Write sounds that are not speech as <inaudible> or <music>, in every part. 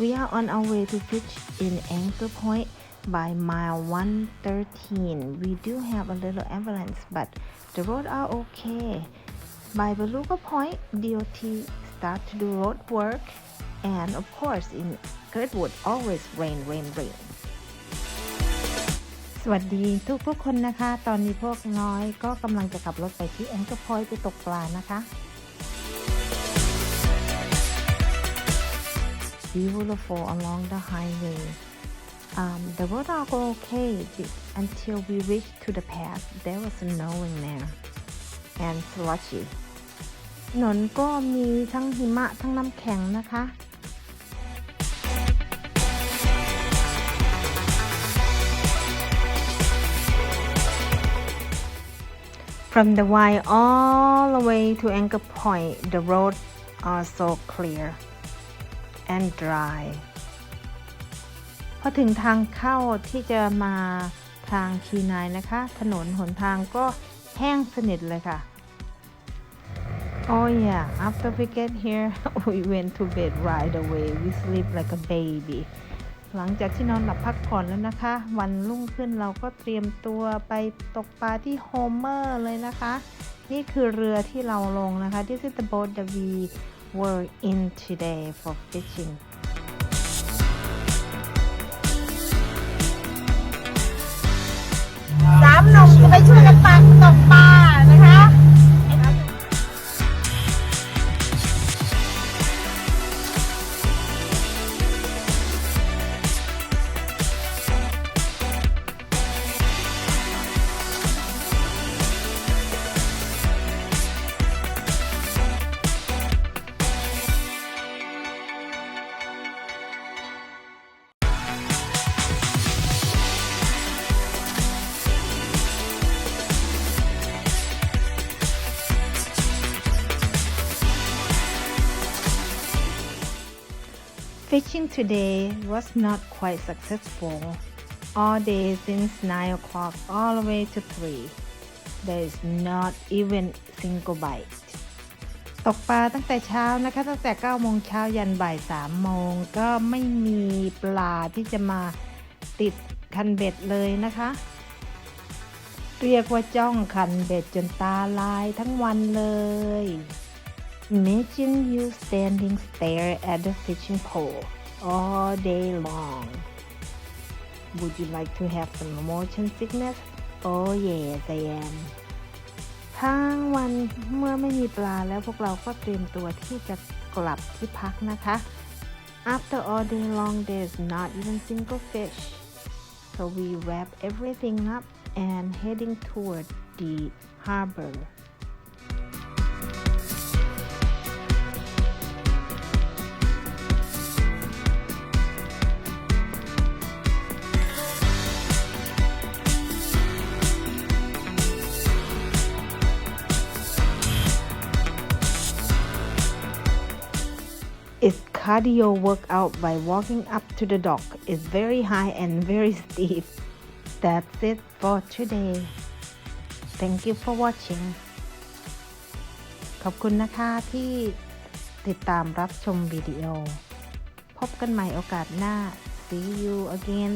We are on our way to fish in Anchor Point by mile 113. We do have a little ambulance, but the road are okay. By Beluga Point, DOT start to do road work, and of course, in Girdwood, always rain, rain, rain. สวัสดีทุกทุกๆคนนะคะ ตอนนี้พวกน้อยก็กำลังจะขับรถไปที่แองเกอร์พอยต์ไปตกปลานะคะ Beautiful along the highway um, the road are okay be- until we reach to the pass there was snowing there and slushy ถนนก็มีทั้งหิมะทั้งน้ำแข็งนะคะ From the Y all the way to Anchor Point, the roads are so clear And dry. พอถึงทางเข้าที่จะมาทางคีนายนะคะ ถนนหนทางก็แห้งสนิทเลยค่ะ Oh yeah, after we get here, we went to bed right away. We sleep like a baby. หลังจากที่นอนหลับพักผ่อนแล้วนะคะ วันรุ่งขึ้นเราก็เตรียมตัวไปตกปลาที่โฮเมอร์เลยนะคะ นี่คือเรือที่เราลงนะคะ This is the boat that we were in today for fishing สามหนุ่มจะไปช่วยกันปักตกปลา Fishing today was not quite successful. All day since 9 o'clock all the way to 3. There is not even single bite. ตกปลาตั้งแต่เช้านะคะ ตั้งแต่9โมงเช้ายันบ่าย3โมงก็ไม่มีปลาที่จะมาติดคันเบ็ดเลยนะคะ เรียกว่าจ้องคันเบ็ดจนตาลายทั้งวันเลย Imagine you standing stare at the fishing pole all day long. Would you like to have some motion sickness? Oh yes, I am. ทั้งวันเมื่อไม่มีปลาแล้วพวกเราก็เตรียมตัวที่จะกลับที่พักนะคะ After all day long, there's not even single fish. So we wrap everything up and heading toward the harbor. Its cardio workout by walking up to the dock is very high and very steep. <laughs> That's it for today. Thank you for watching. ขอบคุณนะคะที่ติดตามรับชมวิดีโอ พบกันใหม่โอกาสหน้า See you again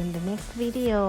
in the next video.